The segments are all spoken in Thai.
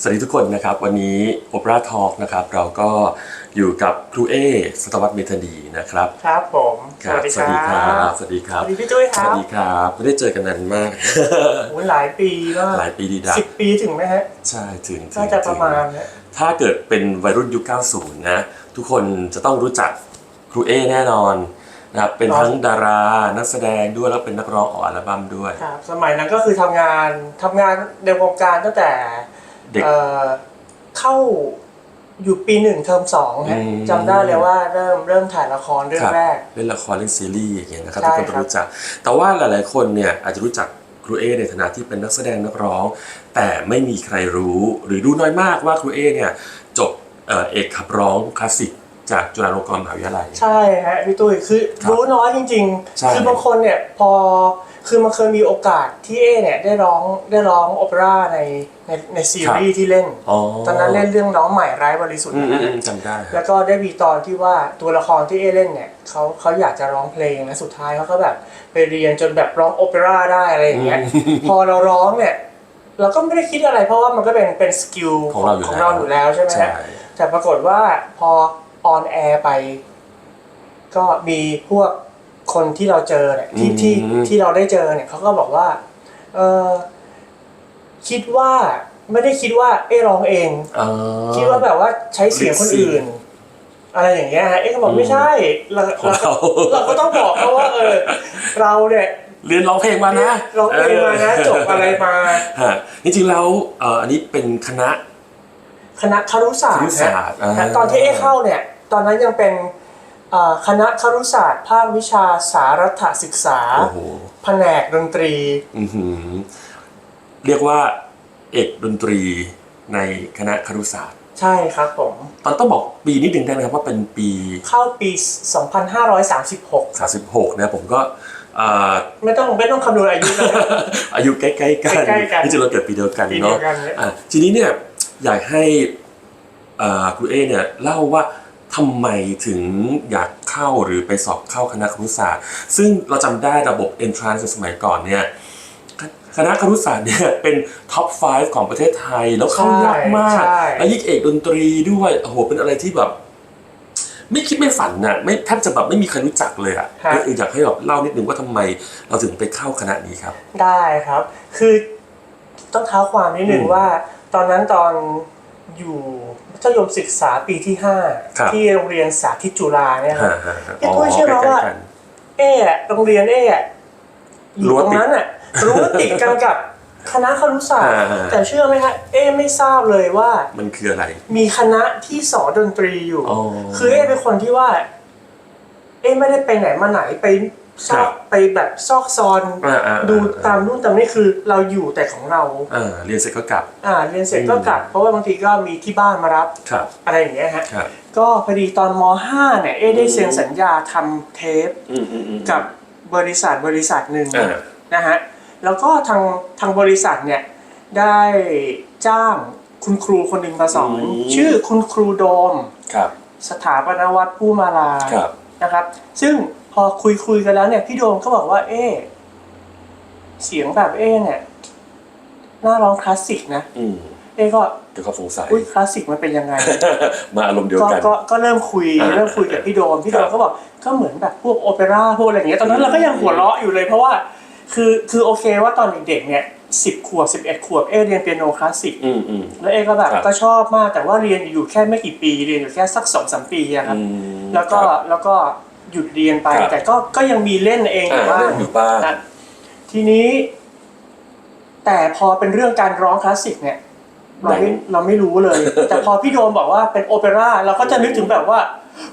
สวัสดีทุกคนนะครับ วันนี้โอเปร่าทอล์กนะครับ เราก็อยู่กับครูเอสตวัตเมธาดีนะครับ ครับผมครับสวัสดีครับสวัสดีคสรับวัสดีพี่จุ้ยคสรัวับสดีครับไม่ได้เจอกันนานมากโอ้ยหลายปีมากหลายปีดีดักสิบปีถึงไหมฮะใช่ถึงถึงน่าจะประมาณถึงนะถ้าเกิดเป็นวัยรุ่นยุค 90 นะ ทุกคนจะต้องรู้จักครูเอแน่นอนนะครับเป็นทั้งดารานักแสดงด้วยแล้วเป็นนักร้องออกอัลบั้มด้วยครับสมัยนั้นก็คือทำงานทำงานในวงการตั้งแต่ เด็ก เอ่อเข้าอยู่ปีหนึ่งเทอมสองฮะอืม จำได้เลยว่าเริ่มเริ่มถ่ายละครเรื่องครับแรก เล่นละครเล่นซีรีส์อย่างเงี้ยนะครับใช่ทุกคนต้องรู้จัก แต่ว่าหลาย ๆ คนเนี่ยอาจจะรู้จักครูเอในฐานะที่เป็นนักแสดงนักร้อง แต่ไม่มีใครรู้หรือรู้น้อยมากว่าครูเอเนี่ยจบเอ่อเอกขับร้องคลาสสิก จากจุฬาลงกรณ์มหาวิทยาลัย ใช่ฮะพี่ตุ้ยคือครับรู้น้อยจริง ใช่ ๆ คือบางคนเนี่ยพอคือมันเคยมีโอกาสที่เอเนี่ยได้ร้องได้ร้องโอเปร่าในในในซีรีส์ที่เล่น อ๋อตอนนั้นเล่นเรื่องน้องใหม่ไร้บริสุทธิ์อืมนะอืมฮะ อืมจำได้คแล้รับวก็ได้มีตอนที่ว่าตัวละครที่เอเล่นเนี่ยเขาเขาอยากจะร้องเพลงและสุดท้ายเขาก็แบบไปเรียนจนแบบร้องโอเปร่าได้อะไรอย่างเงี้ยพอเราร้องเนี่ยเราก็ไม่ได้คิดอะไรเพราะว่ามันก็เป็นเป็นสกิลของเราอยู่ของแล้วเราอยู่แล้วใช่ไหมใช่ฮะแต่ปรากฏว่าพอ ออนแอร์ไป ก็มีพวกคนที่เราเจอเนี่ยที่ที่ที่เราได้เจอเนี่ยเขาก็บอกว่า เออคิดว่าไม่ได้คิดว่าเอ้ร้องเอง อ๋อ คิดว่าแบบว่าใช้เสียงคนอื่น อะไรอย่างเงี้ยฮะเอ๊ะก็บอกไม่ใช่เราของเรา เราเราก็ต้องบอกเขาว่า เออ เราเนี่ยเรียนร้องเพลงมานะร้องเพลงมานะจบอะไรมา ฮะจริงๆแล้วเอ่ออันนี้เป็นคณะ คณะครุศาสตครุร์ศาสตร์นะอ่าตอนที่เอ๊ะเข้าเนี่ยตอนนั้นยังเป็นเอ่อคณะครุศาสตร์ภาควิชาสารัฐศึกษา โอ้โห แผนกดนตรี อื้อหือเรียกว่าเอกดนตรีในคณะครุศาสตร์ ใช่ครับผม ตอนต้องบอกปีนิดนึงได้ไหมครับว่าเป็นปี เข้าปี 2536 36นะผมก็เอ่อ ไม่ต้องไม่ต้องคำนวณอายุนะ อายุใกล้ๆกันใกล้ๆกันที่จริงเราเกิดปีเดียวกันปีเดีเนาะยวกันเนี่ย อะทีนี้เนี่ย อยากให้อ่าครูเอเนี่ยเล่าว่าทำไมถึงอยากเข้าหรือไปสอบเข้าคณะครุศาสตร์ ซึ่งเราจำได้ระบบ entrance ในสมัยก่อนเนี่ยคคณะครุศาสตร์เนี่ยเป็นท็อป 5 ของประเทศไทย แล้วเข้ายากมากใช่แล้วยิ่งเอกดนตรีด้วยโอ้โหเป็นอะไรที่แบบ ไม่คิดไม่ฝันน่ะไม่แทบจะแบบไม่มีใครรู้จักเลยอะฮะก็คืออยากให้แบบเล่านิดนึงว่าทำไมเราถึงไปเข้าคณะนี้ครับ ได้ครับ คือต้องเท้าความนิดนึงอืมว่า ตอนนั้นตอนอยู่มัธยมศึกษาปีที่ครับ5ที่โรงเรียนสาธิตจุฬาเนี่ยครับฮะฮะฮะพี่ตุ้ยเชื่อไหมใกล้ๆว่ากันเอ๊ะโรงเรียนเอ๊ะอยู่รั้วตรงนั้นอะรู้ว่าติดกันกับคณะครุศาสตร์อ่าฮะแต่เชื่อไหมฮะเอ๊ะไม่ทราบเลยว่า มันคืออะไร มีคณะที่สอนดนตรีอยู่ อ๋อคือเอ๊ะเป็นคนที่ว่า เอ๊ะไม่ได้ไปไหนมาไหนไป ซอครักบไปแบบซอกซอนอ่าอ่าอ่าดูตามนู่นตามนี่คือเราอยู่แต่ของเราอ่าเรียนเสร็จก็กลับ อ่าเรียนเสร็จอืมก็กลับ เพราะว่าบางทีก็มีที่บ้านมารับครับ อะไรอย่างเงี้ยฮะครับ ก็พอดีตอนม .5 เนี่ยเอ๊ะได้เซ็นสัญญาทำเทปอืมอืมอืม กับบริษัทบริษัทหนึ่งอ่า นะฮะแล้วก็ทางทางบริษัทเนี่ยได้จ้างคุณครูคนหนึ่งมาสอนชื่อคุณครูโดม ครับ สถาปนวัตรผู้มาลาครับ นะครับ ซึ่งพ อคุยคุยกันแล้วเนี่ยพี่โดมก็บอกว่าเอ๊ะเสียงแบบเอ๊ะเนี่ยน่าร้องคลาสสิกนะอืมเอ๊ะก็เดี๋ยวเขาสงสัยอุ้ยคลาสสิกมันเป็นยังไง มาอารมณ์เดียวก็กันก็ก็เริ่มคุยอ่าเริ่มคุยกับพี่โดมพี่โดครัมบก็บอกก็เหมือนแบบพวกโอเปร่าพวกอะไรอย่างเงี้ยตอนนั้นเราก็ยังหัวเราะอยู่เลยเพราะว่า คือคือโอเคว่าตอนเด็กๆเนี่ยสิบขวบสิบเอ็ดขวบเอเรียนเปียโนคลาสสิกอืมอืมแล้วเอก็แบบครับก็ชอบมากแต่ว่าเรียนอยู่แค่ไม่กี่ปีเรียนอยู่แค่สักสองสามปีอะครับอืมแล้วก็ครับแล้วก็ หยุดเรียนไป ครับ แต่ก็ก็ยังมีเล่นเองอยู่อ่าบ้างอยู่บ้าง นะทีนี้ แต่พอเป็นเรื่องการร้องคลาสสิกเนี่ย เราไม่เราไม่รู้เลย แต่พอพี่โดมบอกว่าเป็นโอเปร่าเราก็จะนึกถึงแบบว่า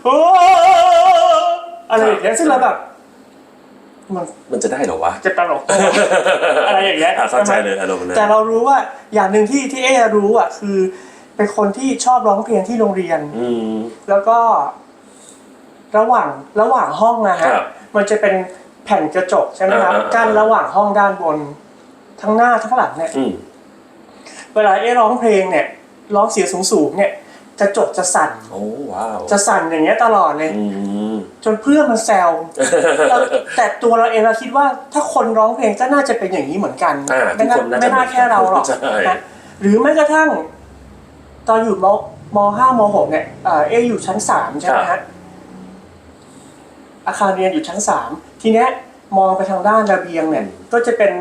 โอ้อะไรอย่างเงี้ยซึ่งเราแบบมันมันจะได้เหรอวะจะตลกตัว อะไรอย่างเงี้ยอะเข้าใจช่ไหมเลยอารมณ์นั้นแต่เรารู้ว่าอย่างหนึ่งที่ที่เอรู้อะคือ เป็นคนที่ชอบร้องเพลงที่โรงเรียน อืม แล้วก็ ระหว่างระหว่างห้องนะครัฮะบมันจะเป็นแผ่นกระจกใช่ไหมครับอ่าอ่าอ่า กั้นระหว่างห้องด้านบน ทั้งหน้าทั้งหลังเนี่ย อืม เวลาเอ๊ร้องเพลงเนี่ยร้องเสียงสูงๆเนี่ยกระจกจะสั่น โอ้ว้าวจะสั่นอย่างเงี้ยตลอดเลย อืม จนเพื่อนมันแซวแล้วแต่ตัวเราเองเราคิดว่าถ้าคนร้องเพลงก็น่าจะเป็นอย่างนี้เหมือนกัน อ่าไม่น่าทุกคนน่าจะไม่น่าแค่เราหรอกใช่ นะหรือแม้กระทั่ง ตอนอยู่มมห้ามหกเนี่ยเอ่อเอะอยู่ชั้นสามใช่ไหมครัฮะบ อาคารเรียนอยู่ชั้นสามทีเนี้ยมองไปทางด้านระเบียงเนี่ยอืมก็จะเป็น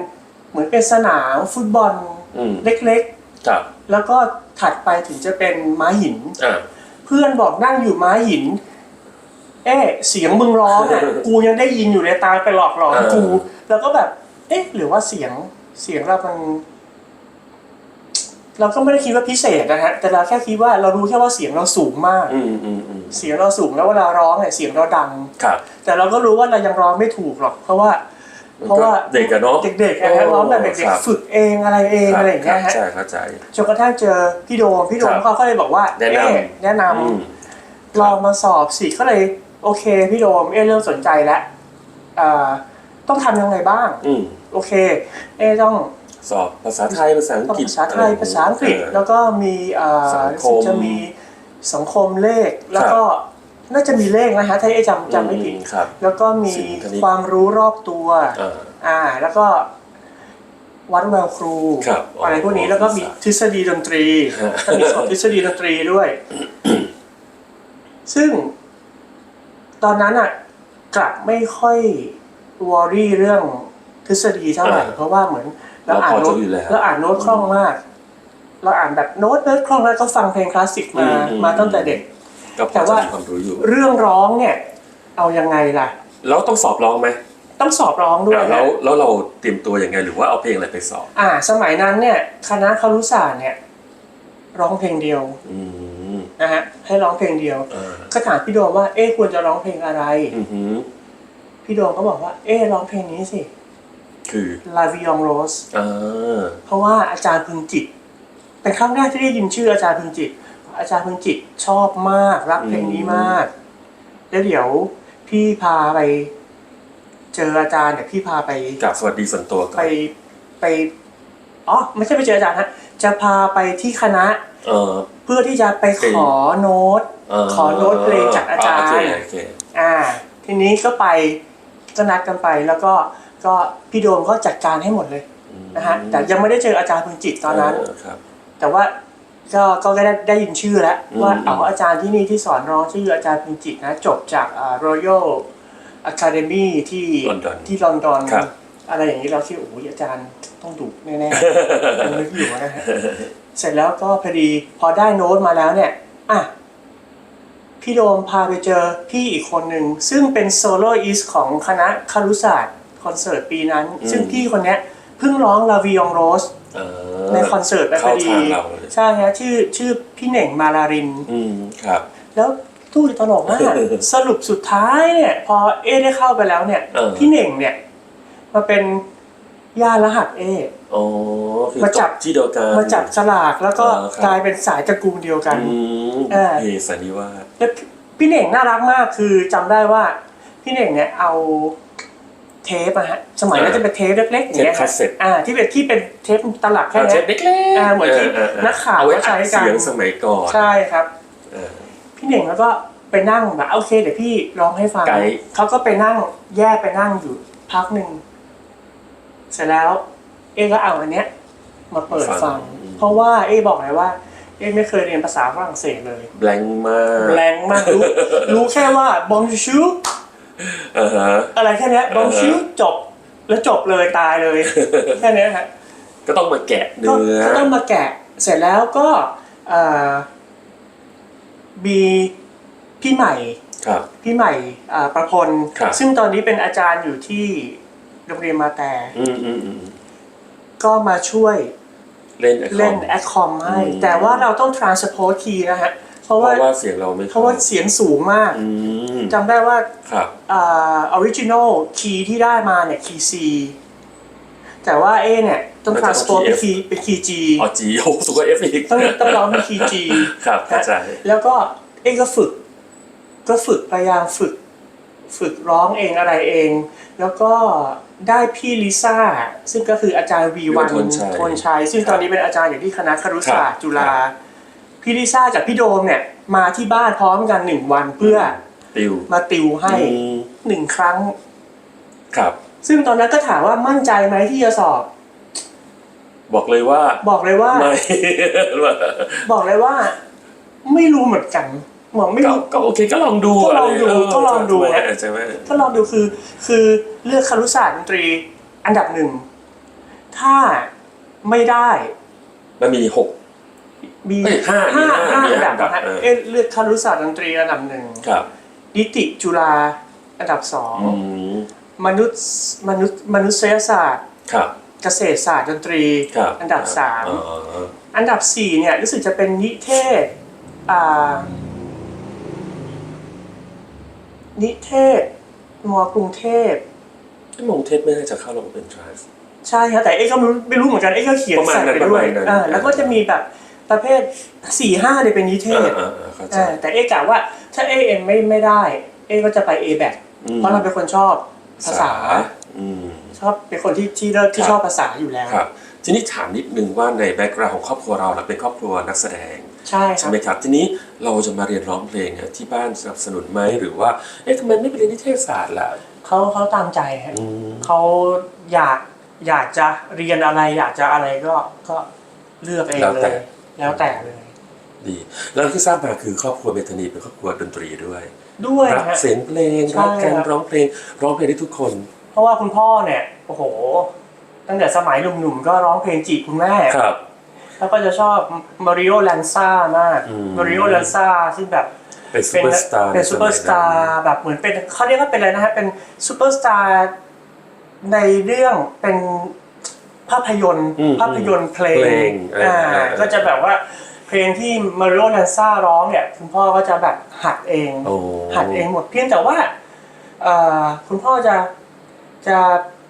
เหมือนเป็นสนามฟุตบอลอืมเล็กครับๆ แล้วก็ถัดไปถึงจะเป็นม้าหิน อ่า เพื่อนบอกนั่งอยู่ม้าหิน เอ๊ะเสียงมึงร้องอะ กูยังได้ยินอยู่เลยตายไปหลอกหลอนเออกูแล้วก็แบบ เอ๊ะ หรือว่าเสียงเสียงเรามัน เราก็ไม่ได้คิดว่าพิเศษนะฮะแต่เราแค่คิดว่าเรารู้แค่ว่าเสียงเราสูงมาก อืมอืมอืมเสียงเราสูงแล้วเวลาร้องเนี่ยเสียงเราดัง ครับ แต่เราก็รู้ว่าเรายังร้องไม่ถูกหรอกเพราะว่า เพราะว่าเด็กอะเนาะเด็กๆอะฮะร้องแบบเด็กครับๆฝึกเองอะไรเองอะไรอย่างเงี้ยครัฮะบใช่เข้าใจ จนกระทั่งเจอพี่โดมพี่โดมครับเขาก็เลยบอกว่าแนะนำเอ๊ะแนะนำอืมลองมาสอบสิก็เลย โอเค พี่โดมเอ๊ะเริ่มสนใจแล้วเอ่อต้องทำยังไงบ้างอืมโอเค เอ๊ะต้อง สอบภาษาไทยภาษาอังต้องกฤษภาษาไทยภาษาอังกฤษเออแล้วก็มีเอ่อสังคมรู้สึกจะมีสังคมเลขแล้วก็น่าจะมีเลขนะฮะถ้าเอ๊ะจำจำไม่ผิดอืครับแล้วก็มีสิ่งคณิตความรู้รอบตัวอ่าอ่าแล้วก็วัดแววครูครับอะไรพวกนี้แล้วก็มีทฤษฎีดนตรีฮะจะมีสอบทฤษฎีดนตรีด้วย ซึ่ง ตอนนั้นอะกลับไม่ค่อยวอรี่เรื่องทฤษฎีเท่าไหร่อ่าเพราะว่าเหมือน เราอ่านเราพอโน้ตจะอยู่แล้วเราอ่านโน้ตคล่องมาก เราอ่านแบบโน้ตเนิร์ดคล่องแล้วก็ฟังเพลงคลาสสิกมาอืมอืมมาตั้งแต่เด็กก็พแต่อจะว่ามีความรู้อยู่เรื่องร้องเนี่ย เอายังไงล่ะ แล้วต้องสอบร้องไหมต้องสอบร้องด้วยอะนะแล้วแล้วเราเตรียมตัวยังไงหรือว่าเอาเพลงอะไรไปสอบ อ่า สมัยนั้นเนี่ย คณะครุศาสตร์เนี่ย ร้องเพลงเดียวอืมนะฮะให้ร้องเพลงเดียวอ่าก็ถามพี่โดมว่าเอ๊ะควรจะร้องเพลงอะไรอือหือพี่โดมก็บอกว่า เอ๊ะร้องเพลงนี้สิ คือ La Vie en Rose อ่าเพราะว่าอาจารย์พึงจิต เป็นครั้งแรกที่ได้ยินชื่ออาจารย์พึงจิต อาจารย์พึงจิตชอบมากรักเพลงนี้มาก แล้วเดี๋ยวพี่พาไป เจออาจารย์เดี๋ยวพี่พาไปกราบสวัสดีส่วนตัวก่อไปนไปอ๋อไม่ใช่ไปเจออาจารย์ฮะจะพาไปที่คณะ เออ เพื่อที่จะไปขอโน้ตเออขอโน้ตเพลงจากอาจารย์โเคโอเคอ่า ทีนี้ก็ไปก็นัดกันไปแล้วก็ ก็พี่โดมก็จัดการให้หมดเลยอืมนะฮะแต่ยังไม่ได้เจออาจารย์พึงจิตตอนนั้นเครับ แต่ว่าก็ก็ได้ได้ยินชื่อแล้วอืมว่าเอาอาจารย์ที่นี่ที่สอนร้องชื่ออาจารย์พึงจิตนะจบจากอ่า Royal Academy ที่ลอนดอนที่ลอนดอนครับ อะไรอย่างนี้เราคิดโอ้ยอาจารย์ต้องดุแน่ๆยังนึกอยู่นะฮะเสร็จแล้วก็พอดีพอได้โน้ตมาแล้วเนี่ยอะพี่โดมพาไปเจอพี่อีกคนหนึ่ง ซึ่งเป็นโซโลอิสของคณะคารุศาสตร์ คอนเสิร์ตปีนั้น อืม ซึ่งพี่คนเนี้ยเพิ่งร้องลาวิองโรสอ่าในคอนเสิร์ตไปพเข้าอดีทางเราเลยใช่ฮะชื่อชื่อพี่เหน่งมาลาริน อืมครับ แล้วตู้ตลกมาก สรุปสุดท้ายเนี่ย พอเอได้เข้าไปแล้วเนี่ย เออ พี่เหน่งเนี่ยมาเป็นญาติรหัสเอ อ๋อคือมาจับตกที่เดียวกัน มาจับสลากแล้วก็อ๋อครับ กลายเป็นสายตระกูลเดียวกัน อืมเออเฮสันนิวาสแล้วพี่พี่เหน่งน่ารักมากคือจำได้ว่า พี่เหน่งเนี่ยเอา เทปอะฮะสมัยนั้นจะเป็นเทปเล็กๆอย่างเงี้ยเทปคาสเซ็ตอ่าที่เป็นที่เป็นเทปตลับแค่อ่าเนี้เทยปเล็กๆอ่าเหมือนที่เอเอนักข่าวเอาไว้เขาใช้อัดกันเสียงสมัยก่อนใช่ครับเออพี่เหน่งแล้วก็ไปนั่งแบบโอเคเดี๋ยวพี่ร้องให้ฟังไกด์เขาก็ไปนั่งแยกไปนั่งอยู่พักหนึ่งเสร็จแล้ว เอ๊ก็เอาอันเนี้ย มาเปิดฟัง เพราะว่าเอ๊บอกเลยว่า เอ๊ไม่เคยเรียนภาษาฝรั่งเศสเลย แบงค์มากแรงมากรู้รู้แค่ว่า bonjour อ่าฮะ อะไรแค่เนี้ย bonjour จบแล้วจบเลยตายเลยแค่เนี้ยฮะก็ต้องมาแกะก็เนื้อก็ต้องมาแกะเสร็จแล้วก็เอ่อมีพี่ใหม่ ครับ พี่ใหม่อ่าประพล ครับ ซึ่งตอนนี้เป็นอาจารย์อยู่ที่โรงเรียนมาแต่อืมอืมอืมก็มาช่วยเล่นไอคอมเล่นแอคคอมให้ อืม แต่ว่าเราต้อง transpose key นะฮะ เพราะเพว่าราะว่าเสียงเราไม่เพราะว่าเสียงสูงมากอืมจำได้ว่าครับอ่าออริจินอลคีย์ที่ได้มาเนี่ยคีย์ C แต่ว่าเอเนี่ยต้อง transpose เป็นคีย์เป็นคีย์ G อ๋อจีโอ้สูงกว่าเอฟอีกต้องต้องร้องเป็นคีย์ G ครับเข้าใจแล้วก็เองก็ฝึก ก็ฝึกพยายามฝึก ฝึกร้องเองอะไรเอง แล้วก็ได้พี่ลิซ่า ซึ่งก็คืออาจารย์วีวันวีวันธนชัยธนชัย ซึ่งตอนนี้เป็นอาจารย์อยู่ที่คณะครุศาสตร์ครับจุฬา พี่ลิซ่ากับพี่โดมเนี่ย มาที่บ้านพร้อมกันหนึ่งวันเพื่อติวมาติวให้อืมหนึ่งครั้ง ครับ ซึ่งตอนนั้นก็ถามว่ามั่นใจไหมที่จะสอบ บอกเลยว่าบอกเลยว่า ไม่ บอกเลยว่า ไม่รู้เหมือนกันบอกไม่ก็รู้ ก็โอเคก็ลองดูก็ลองดูเก็ลองดูใช่ไหมฮะใช่ไหมก็ลองดูคือ คือเลือกคารุศาสตร์ดนตรีอันดับหนึ่ง ถ้าไม่ได้มันมีหก มีเอ้ยห้าห้ามีห้าห้ามีอันดับห้านะฮะเออเอ๊ะเลือกคารุศาสตร์ดนตรีอันดับหนึ่งครับนิติจุฬาอันดับสองอืมมนุษย์มนุษย์มนุษยศาสตร์ ครับเกษตรศาสตร์ดนตรี ครับอันดับสามอ๋ออันดับสี่เนี่ยรู้สึกจะเป็นนิเทศอ่านิเทศมกรุงเทพที่มงเทศไม่น่าจะเข้าระบบเป็นทรานส์ใช่ครับแต่เอ๊ะก็ไม่รู้ไม่รู้เหมือนกันเอ๊ะก็เขียนประมาณใส่นั้นไปด้วยประมาณนั้น อ่าแล้วก็จะมีแบบ ประเภทสี่ห้าเนี่ยเป็นนิเทศอ่าอ่าเข้าใจ อ่าแต่เอ๊ะกะว่าถ้าเอ๊ะเอ็มไม่ไม่ได้ เอ๊ะก็จะไป A แบอืม เพราะเราเป็นคนชอบภาษา อืม ชอบเป็นคนที่ที่เลิศที่ครับ ชอบภาษาอยู่แล้ว ครับทีนี้ถามนิดนึงว่าในแบ็กกราวของครอบครัวเราเราเป็นครอบครัวนักแสดงใช่คใช่รับไหมครับทีนี้เราจะมาเรียนร้องเพลงเนี่ยที่บ้านสนับสนุนไหมหรือว่าเอ๊ะทำไมไม่ไปเรียนนิเทศศาสตร์ล่ะ เขาเขาตามใจฮะอืม เขาอยากอยากจะเรียนอะไร อยากจะอะไรก็ก็เลือกเองแล้วเลแต่ย แล้วแต่เลย ดี แล้วที่ทราบมาคือครอบครัวเมธานีเป็นครอบครัวดนตรีด้วยด้วยรักฮะ เสียงเพลงใช่รักการครับ ร้องเพลงร้องเพลงได้ทุกคน เพราะว่าคุณพ่อเนี่ยโอ้โห ตั้งแต่สมัยหนุ่มๆก็ร้องเพลงจีบคุณแม่ ครับ แล้วก็จะชอบมาริโอแลนซ่ามากอืม มาริโอแลนซ่าซึ่งแบบเป็นซูเป็นเปอร์สตาร์เป็นซูเปอร์สตาร์แบบเหมือนเป็นเขาเรียกว่าเป็นอะไรนะฮะเป็นซูเปอร์สตาร์ในเรื่องเป็น ภาพยนตร์ อืมภาพยนตร์เพลเพลงงอ่าอ่า ก็จะแบบว่าเพลงที่มาริโอแลนซ่าร้องเนี่ยคุณพ่อก็จะแบบหัดเอง โอ้ หัดเองหมดเพียงแต่ว่าเอ่อคุณพ่อจะจะ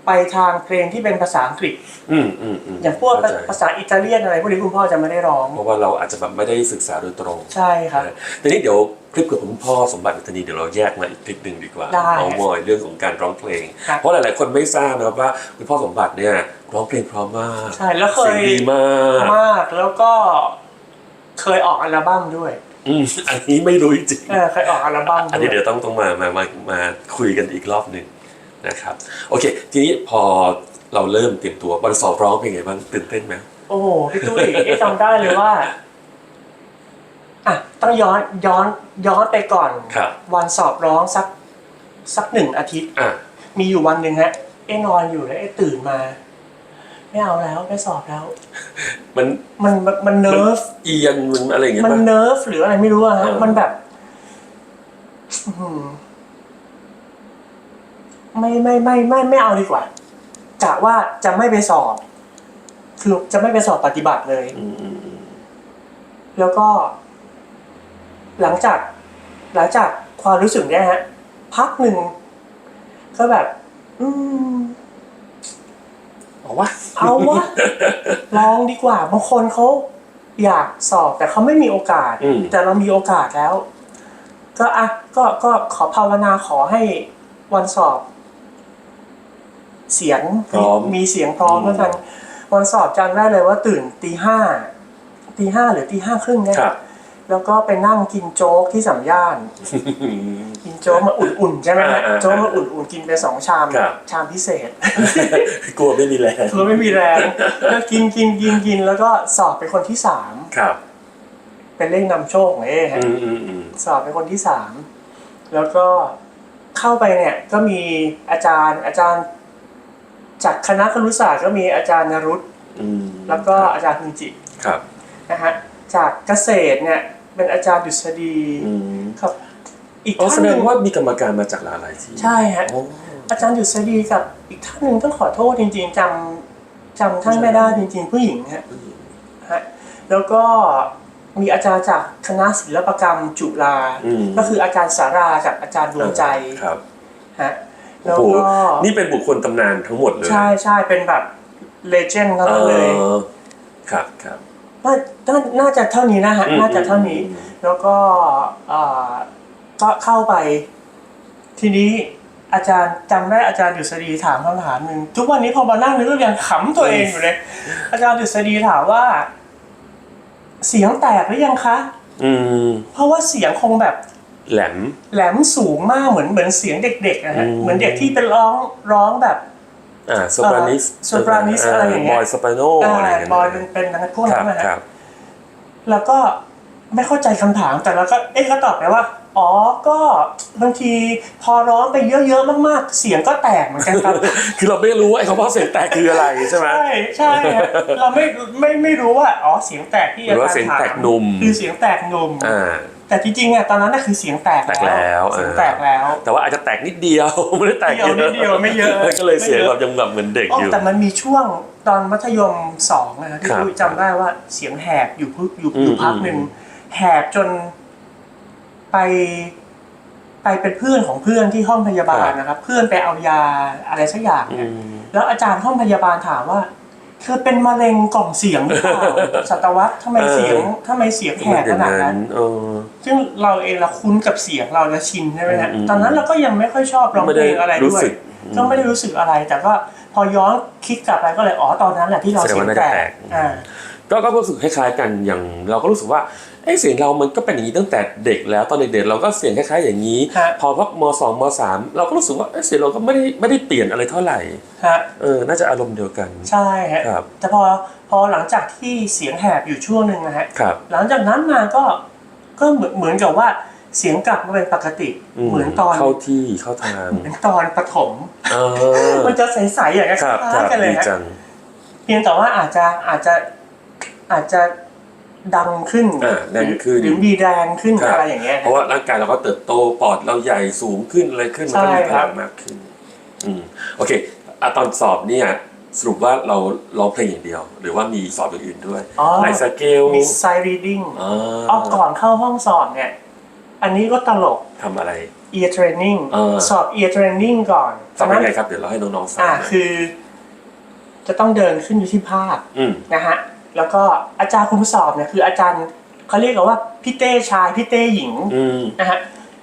ไปทางเพลงที่เป็นภาษาอังกฤษ อืมอืมอืมอย่างพวกเข้าใจภาษาอิตาเลียนอะไรพวกนี้คุณพ่อจะไม่ได้ร้อง เพราะว่าเราอาจจะแบบไม่ได้ศึกษาโดยตรงใช่ครับทีนี้เดี๋ยวคลิปกับคุณพ่อสมบัติเมธานีเดี๋ยวเราแยกมาอีกคลิปหนึ่งดีกว่าได้เอามอยเรื่องของการร้องเพลง ครับเพราะหลายๆคนไม่ทราบนะครับว่าคุณพ่อสมบัติเนี่ย ร้องเพลงเพราะมากใช่แล้วเคเสียงยดีมากมากแล้วก็เคยออกอัลบั้มด้วยอืมอันนี้ไม่รู้จริงเออเคยออกอัลบั้มอันด้นี้วย เดี๋ยวต้องต้องมามามามาคุยกันอีกรอบหนึ่งนะครับ โอเค ทีนี้พอเราเริ่มเตรียมตัววันสอบร้องเป็นไงบ้างตื่นเต้นไหม โอ้โหพี่ตุ้ยเอ๊ะจำได้เลยว่าอะต้องย้อนย้อนย้อนไปก่อนครับ วันสอบร้องสักสักหนึ่งอาทิตย์ อะมีอยู่วันหนึ่งฮะ เอ๊ะนอนอยู่แล้วเอ๊ะตื่นมา ไม่เอาแล้วไม่สอบแล้ว มันมันมันมันเนิร์ฟเอียนมันอะไรอย่างเงี้ยมันป่ะเนิร์ฟหรืออะไรไม่รู้อะฮะเออ มันแบบอื้อหือไม่ไม่ไม่ไม่ไม่เอาดีกว่ากะว่าจะไม่ไปสอบ คือจะไม่ไปสอบปฏิบัติเลย อืมอืมอืมแล้วก็ หลังจาก หลังจากความรู้สึกเนี้ยฮะ พักหนึ่งก็แบบ อืม เอาวะ เอาวะ ลองดีกว่าบางคนเขาอยากสอบแต่เขาไม่มีโอกาส อืม แต่เรามีโอกาสแล้ว ก็อะก็ก็ขอภาวนาขอให้วันสอบ เสียงพร้อมมีเสียงพร้อมแล้วกันวันสอบจำได้เลยว่าตื่นตีห้าตีห้าหรือตีห้าครึ่งเนี่ยครับ แล้วก็ไปนั่งกินโจ๊กที่สัมย่าน กินโจ๊กมาอุ่นๆใช่ไหมฮะอ่าอ่าโจ๊กมาอุ่นๆกินไปสองชาม ครับ ชามพิเศษ กลัวไม่มีแรงคือไม่มีแรงก็กินกินกินกินแล้วก็สอบเป็นคนที่สามครับเป็นเลขนำโชคของเอ๊ฮะ อืมอืมอืมสอบเป็นคนที่สาม แล้วก็เข้าไปเนี่ยก็มีอาจารย์อาจารย์ จากคณะครุศาสตร์ก็มีอาจารย์นรุตอืมแล้วก็อาจารย์คุณจิครับนะฮะจากเกษตรเนี่ย เป็นอาจารย์ดุษฎีอืมครับ อีกอ๋อแสท่านดหงนึ่งว่ามีกรรมการมาจากหลายๆที่ใช่ฮะโอ้อาจารย์ดุษฎีกับอีกท่านหนึ่งต้องขอโทษจริง ๆจำจำท่านไม่ได้จริง ๆ ผู้หญิงฮะฮะแล้วก็มีอาจารย์จากคณะศิลปกรรมจุฬาอืมก็คืออาจารย์สารากับอาจารย์ดวงใจครับฮะโอ้แล้วโหก็นี่เป็นบุคคลตำนานทั้งหมดเลยใช่ใช่เป็นแบบเลเจนด์ทั้งนั้นเลย ออครับครับ น่าน่าน่าจะเท่านี้นะฮะ อืมน่าจะเท่านี้ อืม แล้วก็เอ่อก็เข้าไป ทีนี้อาจารย์จำได้อาจารย์ดุษฎีถามคำถามหนึ่งทุกวันนี้พอมานั่งนึกก็ยังขำตัวเองอยู่เลย อาจารย์ดุษฎีถามว่า เสียงแตกหรือยังคะ อืมเพราะว่าเสียงคงแบบ แหลม แหลมสูงมากเหมือนเหมือนเสียงเด็กๆนะฮะอืม เหมือนเด็กที่เป็นร้องร้องแบบ อ่าโซปรานิสโซปรานิสอะไรอย่างเงี้ยบอยสปาโนอ่าอะไรอย่างเงี้ยบอยเป็นเป็นนักพวกคนั้รับนนะฮะครับแล้วก็ไม่เข้าใจคำถามแต่เราก็เอ๊ะก็ตอบไปว่าอ๋อ ก็บางทีพอร้องไปเยอะๆมากๆ เสียงก็แตกเหมือนกันครับ คือเราไม่รู้ว่าไอ้คำว่าเสียงแตกคืออะไรใช่ไหมใช่ใช่ฮะเราไม่ไม่ไม่รู้ว่าอ๋อเสียงแตกที่หรือว่าเสียงแตกหนุ่มคือเสียงแตกหนุ่มอ่า แต่จริงๆอะตอนนั้นน่ะคือเสียงแตกแตกแล้วเสียงแตกแล้ว แต่ว่าอาจจะแตกนิดเดียวไม่ได้แตกเดียวนิดเดียวไม่เยอะก็เลยเสียงไม่เยแบอะบยังแบบเหมือนเด็กอ๋ออยู่แต่มันมีช่วงตอนมัธยมสองนะที่ครับปุ้ยจำได้ว่าเสียงแหบอยู่พึอยู่อืมอยู่พักหนึ่งแหบจนไปไปเป็นเพื่อนของเพื่อนที่ห้องพยาบาลนะครับ เพื่อนไปเอายาอะไรสักอย่างอืเนี่ยมแล้วอาจารย์ห้องพยาบาลถามว่า เธอเป็นมะเร็งกล่องเสียงหรือเปล่าสัตวรรษทำไมเสียงทำไมเสียงแหบขนาดนั้นเออซึ่งเราเองเราคุ้นกับเสียงเราและชินใช่ไหมฮะอืมตอนนั้นเราก็ยังไม่ค่อยชอบร้องไม่เพได้ลงอะไรรู้ด้วยสึกก็ไม่ได้รู้สึกอะไร แต่ก็พอย้อนคิดกลับไปก็เลยอ๋อตอนนั้นแหละที่เราแสดงเสียว่างน่าแตจะแตก กอ่าก็ก็รู้สึกคล้ายๆกันอย่างเราก็รู้สึกว่าเอ้เสียงเรามันก็เป็นอย่างนี้ตั้งแต่เด็กแล้วตอนเด็กๆเราก็เสียงคล้ายๆอย่างนี้ ฮะ พอพักมสองมสามเราก็รู้สึกว่าเอ้เสียงเราก็ไม่ได้ไม่ได้เปลี่ยนอะไรเท่าไหร่ฮะเออน่าจะอารมณ์เดียวกัน ใช่ฮะครับ แต่พอพอหลังจากที่เสียงแหบอยู่ช่วงหนึ่งนะฮะครับ หลังจากนั้นมาก็ก็เหมือนเหมือนกับว่าเสียงกลับมาเป็นปกติ เหมือนตอนเข้าที่เข้าทางเหมือนตอนปฐมเออมันจะใสๆอย่างนี้ยครับคคล้ารัยบกันเลยดีฮะ จัง เพียงแต่ว่าอาจจะอาจจะ อาจจะดังขึ้นอ่าแรงขึ้น หรือมีแรงขึ้นครับอะไรอย่างเงี้ย เพราะว่าร่างกายเราก็เติบโตปอดเราใหญ่สูงขึ้นอะไรขึ้นมันก็มีใช่พครัลับงมากขึ้น อืมโอเคอะตอนสอบเนี่ยสรุปว่าเราร้องเพลงอย่างเดียว หรือว่ามีสอบอย่างอื่นด้วยอ๋อไหนสเกลมี side reading อ๋ออ๋อก่อนเข้าห้องสอบเนี่ย อันนี้ก็ตลก ทำอะไร ear training เออ สอบ ear training ก่อนสอบยังไงครับเดี๋ยวเราให้น้องๆฟังอ่าคือ จะต้องเดินขึ้นอยู่ที่ภาคอืม นะฮะ แล้วก็อาจารย์คุมสอบเนี่ยคืออาจารย์เขาเรียกกันว่าพี่เต้ชายพี่เต้หญิงอืมนะฮะ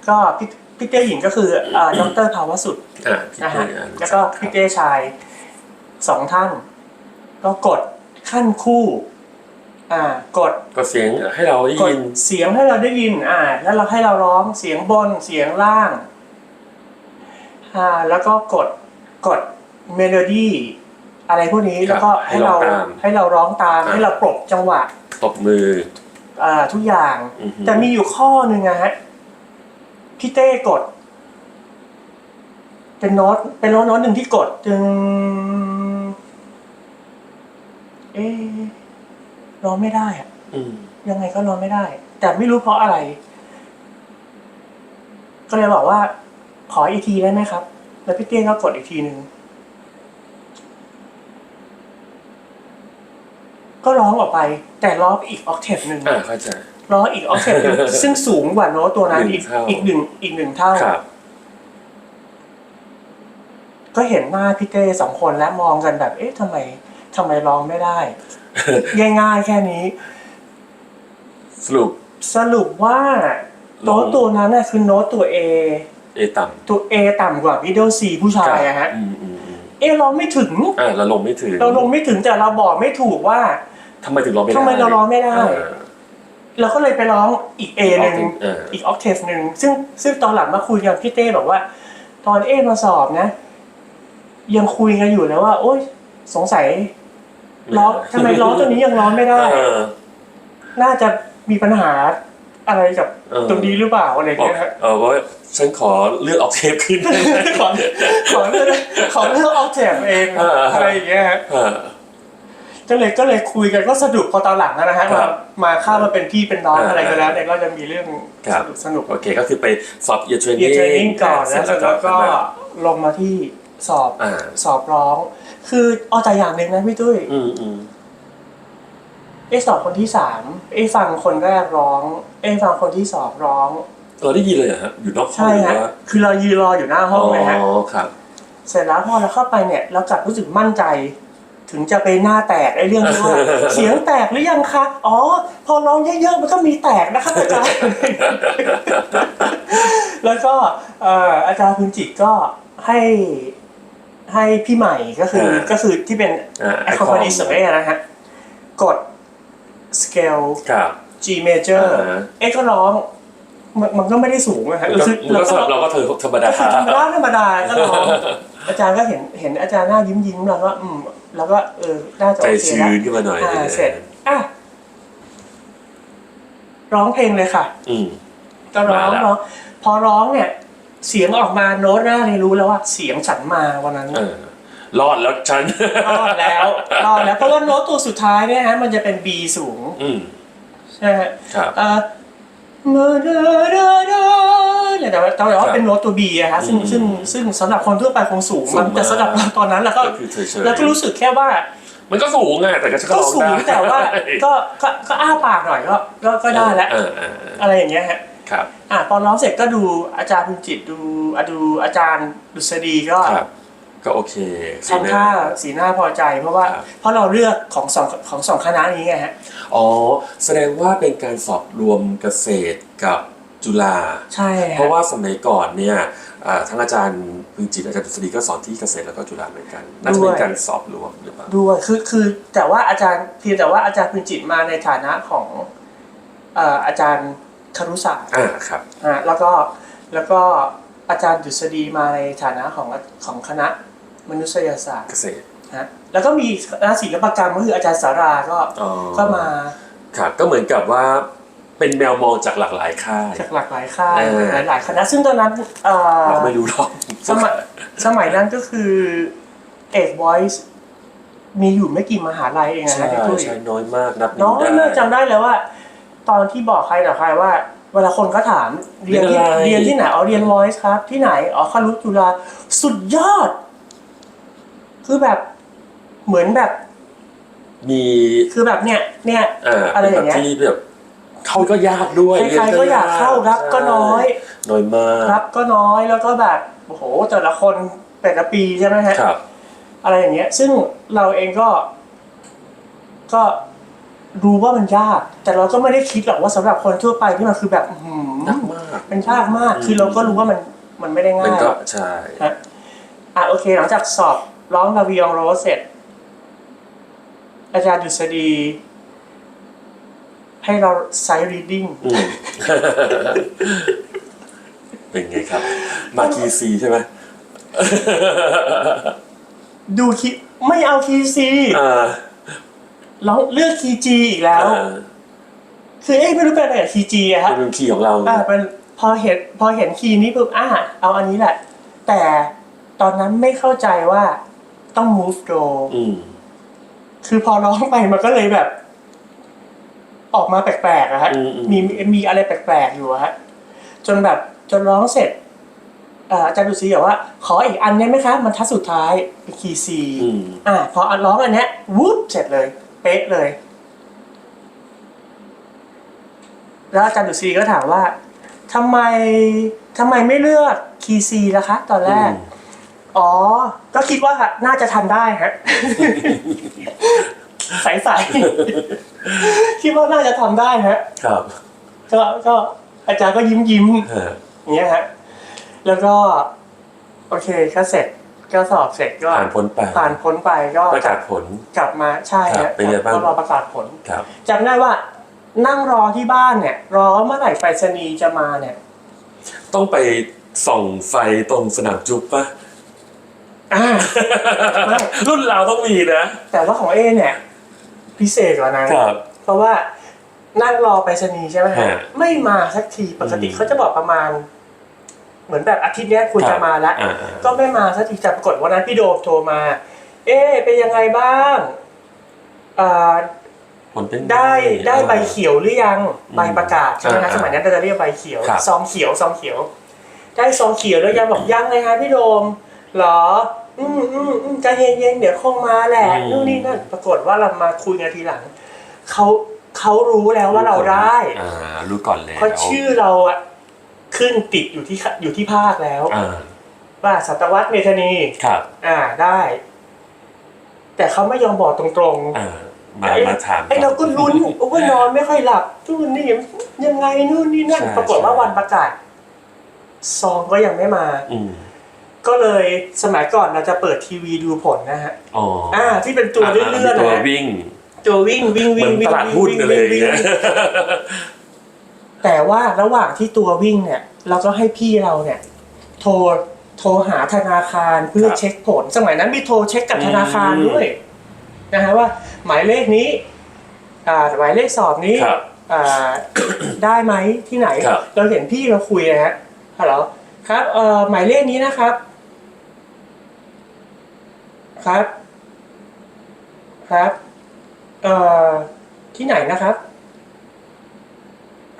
ก็พี่พี่เต้หญิงก็คือเอ่อดรภาวสุดอ่าพี่นะเต้ฮะอ่าแล้วก็พี่เต้ชายสองท่าน ก็กดขั้นคู่อ่ากด ก็เสียงให้เราได้กดยิน เสียงให้เราได้ยิน อ่า แล้วเราให้เราร้องเสียงบนเสียงล่าง อ่า แล้วก็กดกดเมโลดี้ อะไรพวกนี้แล้วก็ให้เราให้เราร้องตามให้เราปรบจังหวะตบมือ อ่าทุกอย่าง อือฮึ แต่มีอยู่ข้อหนึ่งนะฮะพี่เต้กด เป็นโน้ตเป็นโน้ตโน้ตหนึ่งที่กดจึงเอ๊ะร้องไม่ได้อะอืมยังไงก็ร้องไม่ได้ แต่ไม่รู้เพราะอะไร ก็เลยบอกว่า ขออีกทีได้ไหมครับ แล้วพี่เต้ก็กดอีกทีหนึ่ง ก็ร้องออกไป แต่ร้องอีกออกเทปหนึ่งอ่าเข้าใจ ร้องอีกออกเทปหนึ่งซึ่งสูงกว่าโน้ตตัวนั้นหนึ่อีงกเท่า อีกหนึ่งอีกหนึ่งเท่า ครับ ก็เห็นหน้าพี่เต้สองคนและมองกันแบบ เอ๊ะทำไมทำไมร้องไม่ได้ ง่ายๆแค่นี้ สรุป สรุปว่าโน้ตตัวนั้นน่ะคือโน้ตตัว A เอต่ตัว A ต่ำกว่า middle C ผู้ำชายอะฮะ อืมอืมอืมเอะเราไม่ถึง อ่าเราลงไม่ถึง เราลงไม่ถึงแต่เราบอกไม่ถูกว่า ทำไมถึงร้องไม่ได้ทำไมเราร้องไม่ได้อ่าเราก็เลยไปร้องอีก A หนึ่งเอออีกออกเทฟหนึ่งซึ่งซึ่งตอนหลังมาคุยกับพี่เต้บอกว่า ตอนเอมาสอบนะ ยังคุยกันอยู่เลยว่า โอ๊ยสงสัยร้องทำไมร้องตัวนี้ยังร้องไม่ได้ เออ น่าจะมีปัญหาอะไรกับเออ ตรงนี้หรือเปล่าอะไรอย่างบอกเงี้ยฮะเออว่าฉันขอเลือกออกเทปขึ้น ขอขอเลือกขอเลือกออกเทฟเองเออ อะไรอย่างเงี้ยฮะ เออ ก็เลยก็เลยคุยกันก็สนุกพอตอนหลังนะฮะครัมาบมาเข้ามาเป็นพี่เป็นน้องอ่าอะไรก็แล้วเนี่ยก็จะมีเรื่องครัสบนุกสนุกโอเคก็คือไปสอบเอียร์เทรนเรียนเทรนนิ่งก่อนเสร็นะจแล้วก็มาลงมาที่สอบอ่าสอบร้อง คือเอาแต่อย่างหนึ่งนะพี่ตุ้ยอืมอืมเอะสอบคนที่สามเอะฟังคนแรกร้อง เอะฟังคนที่สองร้องเราได้ยินเลยเหรอฮะอยู่นอกห้องใช่หรือฮะว่าคือเรายืนรออยู่หน้าห้องเลยฮะอ๋อครับ เสร็จแล้วพอเราเข้าไปเนี่ยเรากลับรู้สึกมั่นใจ ถึงจะไปหน้าแตกไอ้เรื่องที่ว่า เสียงแตกหรือยังคะอ๋อ พอร้องเยอะๆมันก็มีแตกนะครับอาจารย์ แล้วก็เอ่ออาจารย์คุณจิตก็ให้ให้พี่ใหม่ก็คือเออก็คือที่เป็นอ่า a c c o m p a n i s t นะฮะกด scale ครับ G major อ่าฮะเอ๊ะก็ร้องมันมันก็ไม่ได้สูงนะฮะมันก็คือมันก็สำหรับเราก็เธอธรรมดาก็คือธรรมดาธรรมดาก็ร้องอาจารย์ก็เห็นเห็นอาจารย์หน้ายิ้มยิ้มๆแล้วก็อืม แล้วก็เออน่าจะใจโอเคชื้แล้วนขึ้นมาหน่อยอ่าเสร็จอะร้องเพลงเลยค่ะ อืม ก็ร้องมาแล้ว ร้องพอร้องเนี่ย เสียงออกมาโน้ตแรกเลยรู้แล้วว่าเสียงฉันมาวันนั้นเออรอดแล้วฉัน รอดแล้วรอดแล้วเพราะว่าโน้ตตัวสุดท้ายเนี่ยฮะมันจะเป็น B สูงอืม ใช่ไหมฮะครับ เอ่อ เมื่อเดอเดอเดอเนี่ยแต่ว่าแต่ว่าเป็นโน้ตตัว B อะฮะซึ่งอืมซึ่งซึ่งสำหรับคนทั่วไปคงสูงสูงมันแต่มากสำหรับเราตอนนั้นเราก็ก็คือเฉยๆเราก็รู้สึกแค่ว่า มันก็สูงไงแต่ก็ฉันก็ก็ร้องสูงได้แต่ว่าก็ก็ก็อ้าปากหน่อยก็ก็ก็ได้แล้ว เออเออเอออะไรอย่างเงี้ยฮะครับ อะตอนร้องเสร็จก็ดูอาจารย์พิมจิตดูอะดูอาจารย์ดุษฎีก็ ครับ ก็โอเคสีทำหน้ ท่าสีหน้าพอใจ เพราะว่าครับ เพราะเราเลือกของสองของสองคณะนี้ไงฮะ อ๋อ แสดงว่าเป็นการสอบรวมเกษตรกับจุฬา ใช่ฮะเพราะว่าสมัยก่อนเนี่ยอ่าทั้งอาจารย์พึงจิตอาจารย์ดุษฎีก็สอนที่เกษตรแล้วก็จุฬาเหมือนกันน่าจะเป็นการสอบรวมหรือเปล่า ด้วยคือคือแต่ว่าอาจารย์เพียงแต่ว่าอาจารย์พิมจิตมาในฐานะของเอ่ออาจารย์ครุศาสตร์อ่าครับฮะแล้วก็แล้วก็อาจารย์ดุษฎีมาในฐานะของของคณะ มนุษยศาสตร์เกษตรฮะแล้วก็มีคณะศิลปกรรมก็คืออาจารย์สาราก็อ๋อก็มาครับก็เหมือนกับว่าเป็นแมวมองจากหลากหลายค่าย จากหลากหลายค่ายเออ หลายหลายๆคณะซึ่งตอนนั้นเอ่อเราไม่รู้หรอกสมัยสมัยนั้นก็คือเอก voice มีอยู่ไม่กี่มหาลัยเองนะใช่พี่ตุ้ย ใช่น้อยมากนับน้องได้เมื่อจำได้เลยว่า ตอนที่บอกใครต่อใครว่า เวลาคนก็ถามเรียนที่เรียนอะไร เรียนที่ไหนอ๋อเรียน voice ครับ ที่ไหนอ๋อคารุจุฬาสุดยอด คือแบบเหมือนแบบ มีคือแบบเนี่ย เนี่ยอ่าอะไรอย่างเงี้ย ที่แบบเข้าก็ยากด้วยใครๆก็อยากเข้ารับก็น้อย น้อยมากรับก็น้อยแล้วก็แบบโอ้โหแต่ละคนแต่ละปีใช่ไหมฮะครับ อะไรอย่างเงี้ย ซึ่งเราเองก็ ก็รู้ว่ามันยาก แต่เราก็ไม่ได้คิดหรอกว่าสำหรับคนทั่วไปที่มันคือแบบอื้อหืนัอกมาก มันยากมากคือเราก็รู้ว่ามันมันไม่ได้ง่ามันยก็ใช่ฮะอะโอเค หลังจากสอบ ร้องลาวิองโรสเสร็จ อาจารย์ดุษฎีให้เราไซด์รีดดิ้งอืม เป็นไงครับ มาคีซีใช่ไหมดูคีไม่เอาคีซีอ่าร้องเลือกคีจีอีกแล้ว อ่าคือเอ๊ะไม่รู้เป็นอะไรกับคีจีอะฮะ เป็นคีย์ของเรา อ่าเป็นพอเห็นพอเห็นคีย์นี้ปุ๊บอ่าเอาอันนี้แหละ แต่ตอนนั้นไม่เข้าใจว่า ต้อง move do อืม คือพอร้องไปมันก็เลยแบบ ออกมาแปลกๆอะฮะอืมอืม มีมีอะไรแปลกๆอยู่อะฮะจนแบบจนร้องเสร็จอ่าอาจารย์ดุษีบอกว่า ขออีกอันได้ไหมคะมันทัดสุดท้ายเป็นคีย์ซีอืม อ่าพออันร้องอันเนี้ยวูบเสร็จเลย เป๊ะเลย แล้วอาจารย์ดุษีก็ถามว่าทำไมทำไมไม่เลือกคีย์ซีล่ะคะ ตอนแรกอ๋ อ ก็คิดว่าน่าจะทำได้ฮะ ใสๆคิดว่าน่าจะทำได้ฮะ ครับ ก็ก็อาจารย์ก็ยิ้มยิ้มเออๆอย่างเงี้ยฮะ แล้วก็ โอเคก็เสร็จก็สอบเสร็จก็ผ่านพ้นไปผ่านพ้นไปก็ประกาศผลกลับมาใช่ครัฮะบเป็นไงบ้างก็รอประกาศผลครับจำได้ว่านั่งรอที่บ้านเนี่ย รอเมื่อไหร่ไปรษณีย์จะมาเนี่ย ต้องไปส่องไฟตรงสนามจุ๊บปะ อ่าไม่รุ่นเราต้องมีนะ แต่ว่าของเอเนี่ยพิเศษกว่านั้นครับ เพราะว่านั่งรอไปรษณีย์ใช่ไหมฮะฮะไม่มาสักทีปกติอืม เขาจะบอกประมาณ เหมือนแบบอาทิตย์เนี้ยคุณจะมาแล้ว อ่าก็ไม่มาสักทีแต่ปรากฏวันนั้นพี่โดมโทรมา เอ๊ะเป็นยังไงบ้างอ่า ผลเป็นงได้ได้ใบอ่าเขียวหรือยังใบประกาศใช่ไหมฮะอ่าสมัยนั้นเราจะเรียกใบเขียวครับ ซองเขียวซองเขียว ได้ซองเขียวแล้วยังบอกยังเลยฮะพี่โดมเหรอ อืมอืมอืมใจเย็นๆเดี๋ยวคงมาแหละนู่นนี่นั่นปรากฏว่าเรามาคุยกันทีหลังเขาเขารู้แล้วว่าเราได้ อ่ารู้ก่อนแล้วเพราะชื่อเราอะขึ้นติดอยู่ที่อยู่ที่ภาคแล้วอ่าว่าสัตวัตเมธานี ครับอ่าได้ แต่เขาไม่ยอมบอกตรงอ่าๆมาไอ้มาถาม ไอ้เราก็ลุ้นโอ้ยนอนไม่ค่อยหลับทุนนี่ยังไงนู่นนี่นั่น ใช่ปรากฏว่าใช่ วันประกาศซองก็ยังไม่มา อืม ก็เลยสมัยก่อนเราจะเปิดทีวีดูผลนะฮะอ๋ออ่า ที่เป็นตัวเลื่อนๆมีนะตัวฮะวิ่ง ตัววิ่งวิ่งเหมืวิ่องนวิ่ตงลาดหุ้นวิ่งอะไรอย่างวิ่งเงี้ยวิ่งแต่ว่าระหว่างที่ตัววิ่งเนี่ย เราก็ให้พี่เราเนี่ย โทรโทรหาธนาคารเพื่อครับเช็คผล สมัยนั้นมีโทรเช็คกับอืมธนาคารด้วยนะฮะว่า หมายเลขนี้ อ่าหมายเลขสอบนี้ ครับ อ่า ได้ไหมที่ไหน ครับ เราเห็นพี่เราคุยนะฮะฮัลโหลครับเอ่อหมายเลขนี้นะครับ ครับ ครับ เอ่อ ที่ไหนนะครับ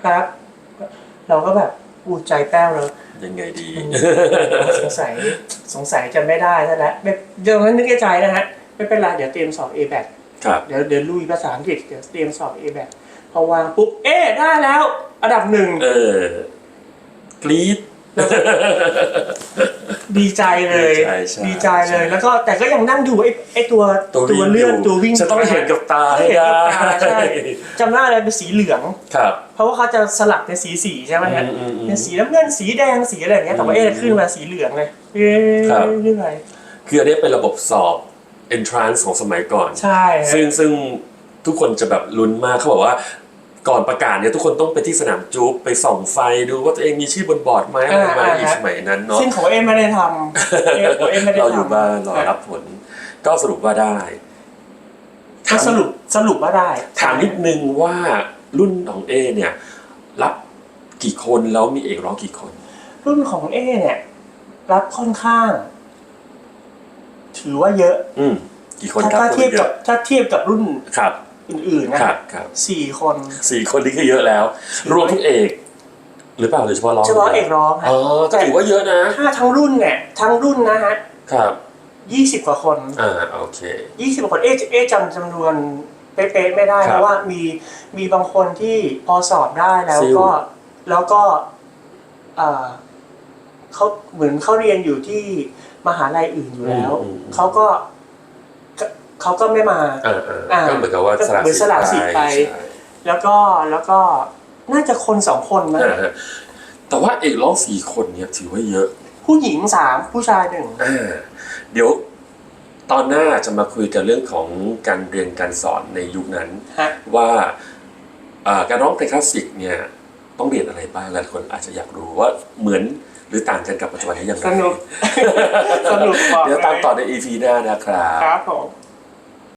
ครับ เราก็แบบอูใจแป้วเลยยังไงดี สงสัย สงสัยจะไม่ได้ซะแล้วไม่เดี๋ยวนั้นนึกในใจนะฮะ ไม่เป็นไร เดี๋ยวเตรียมสอบ A แบครับ เดี๋ยวเดี๋ยวลุยภาษาอังกฤษ เดี๋ยวเตรียมสอบ A แบพอวางปุ๊บ เอ๊ะได้แล้ว อันดับหนึ่ง เออกรี๊ด ดีใจเลยใช่ใช่ดีใจเลยใช่แล้วก็แต่ก็ยังนั่งดูไอ้ไอ้ตัวตัววิ่งเลื่อนยู่ตัววิ่งฉันต้องเห็นกับตาให้เห็นได้กับตาใช่จำได้อะไรเป็นสีเหลือง ครับ เพราะว่าเขาจะสลับเป็นสีสีใช่ไหมฮะอืมอืมอืมเป็นสีน้ำเงินสีแดงสีอะไรอย่างเงี้ยแต่ว่าอืมเอ๊ะขึ้นมาสีเหลืองเลยเอ๊ะครับเรื่องอะไรคืออันนี้เป็นระบบสอบ entrance ของสมัยก่อน ใช่ฮะ ซึ่งซึ่งทุกคนจะแบบลุ้นมากเขาบอกว่า ก่อนประกาศเนี่ยทุกคนต้องไปที่สนามจุ๊บไปส่องไฟดูว่าตัวเองมีชื่อบนบอร์ดไหมอะไรไหมอีกสมัยนั้นเนาะซึ่งของเอ็มไม่ได้ทำเอ็มของเอ็มไม่ได้ทำเราอยู่บ้านรอรับผล ก็สรุปว่าได้ก็สรุปสรุปว่าได้ ถามนิดนึงว่ารุ่นของเอเนี่ย รับกี่คนแล้วมีเอกร้องกี่คน รุ่นของเอเนี่ย รับค่อนข้าง ถือว่าเยอะ อืมกี่คนถ้าครับถ้าเทียบกับถ้าเทียบกับรุ่นครับ อื่นๆนะครับครับสี่คนสี่คนนี้คือเยอะแล้ว รวมทุกเอก หรือเปล่าหรือเฉพาะร้องเฉพาะเอกร้องฮะอ๋อก็ถือว่าเยอะนะถ้าทั้งรุ่นเนี่ยทั้งรุ่นนะฮะครับยี่สิบกว่าคนอ่าโอเคยี่สิบกว่าคนเอ๊ะเอ๊ะจำจำนวนเป๊ะๆไม่ได้ครับเพราะว่ามีมีบางคนที่พอสอบได้แล้วซิ่วก็แล้วก็เอ่อเขาเหมือนเขาเรียนอยู่ที่มหาลัยอื่นอยู่แล้วอืมอืมเขาก็ เขาก็ไม่มาอ่าอ่าอ่าก็เหมือนกับว่าก็เหมือนสละสิทธิ์ไป ใช่แล้วก็แล้วก็น่าจะคนสองคนมั้งอ่าฮะแต่ว่าเอกร้องสี่คนเนี่ยถือว่าเยอะ ผู้หญิงสามผู้ชายหนึ่ง อ่าเดี๋ยวตอนหน้าจะมาคุยกันเรื่องของการเรียนการสอนในยุคนั้น ฮะ ว่าอ่าการร้องเพลงคลาสสิกเนี่ยต้องเรียนอะไรบ้างหลายคนอาจจะอยากรู้ว่าเหมือนหรือต่างกันกับปัจจุบันนี้ยังไงสนุก สนุกบอกเดี๋ยวตามเลยต่อใน EP หน้านะครับ ครับผม